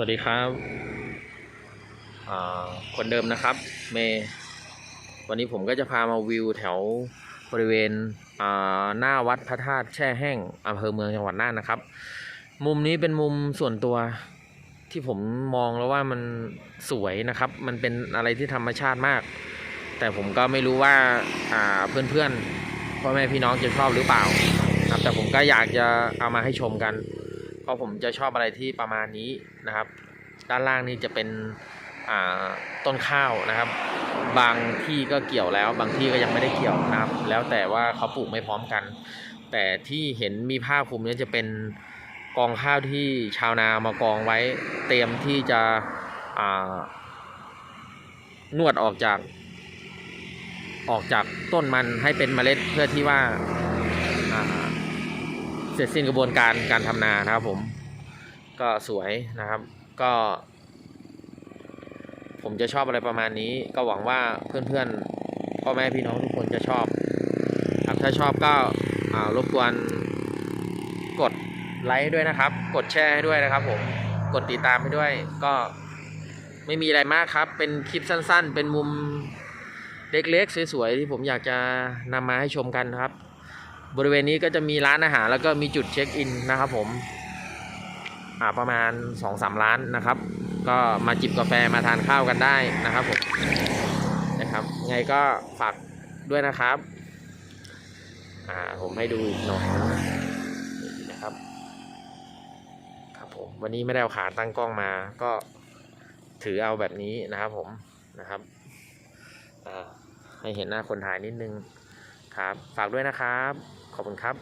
วัสดีครับอ่าคนเดิมนะครับ เมย์วันนี้ผมก็จะพามาวิวแถวบริเวณอ่าหน้าวัดพระธาตุแช่แห้งอำเภอเมืองจังหวัดน่านนะครับ มุมนี้เป็นมุมส่วนตัวที่ผมมองแล้วว่ามันสวยนะครับ มันเป็นอะไรที่ธรรมชาติมาก แต่ผมก็ไม่รู้ว่าอ่าเพื่อนๆพ่อแม่พี่น้องจะชอบหรือเปล่าครับแต่ผมก็อยากจะเอามาให้ชมกันเพ ราะผมจะชอบอะไรที่ประมาณนี้นะครับ ด้านล่างนี่จะเป็นต้นข้าวนะครับ บางที่ก็เกี่ยวแล้ว บางที่ก็ยังไม่ได้เกี่ยวนะครับ แล้วแต่ว่าเขาปลูกไม่พร้อมกัน แต่ที่เห็นมีผ้าคลุมนี่จะเป็นกองข้าวที่ชาวนามากองไว้เตรียมที่จะนวดออกจากออกจากต้นมันให้เป็นเมล็ดเพื่อที่ว่า เสร็จสิ้นกระบวนการการทำนานะครับผมก็สวยนะครับ ก็ ผมจะชอบอะไรประมาณนี้ ก็หวังว่าเพื่อนๆพ่อแม่พี่น้องทุกคนจะชอบครับถ้าชอบก็รบกวนกดไลค์ด้วยนะครับ กดแชร์ให้ด้วยนะครับ ผมกดติดตามให้ด้วย ก็ไม่มีอะไรมากครับ เป็นคลิปสั้น ๆ เป็นมุมเล็กๆ สวยๆ ที่ผมอยากจะนำมาให้ชมกันครับ บริเวณนี้ก็จะมีร้านอาหารแล้วก็มีจุดเช็คอินนะครับผมอ่าประมาณ2อสาร้านนะครับ ก็มาจิบกาแฟมาทานข้าวกันได้นะครับผมนะครับไงก็ฝากด้วยนะครับอ่าผมให้ดูอีกหน่อยนะครับครับผมวันนี้ไม่ได้เอาขาตั้งกล้องมา ก็ถือเอาแบบนี้นะครับผมนะครับอ่าให้เห็นหน้าคนถ่ายนิดนึง ครับ ฝากด้วยนะครับ ขอบคุณครับ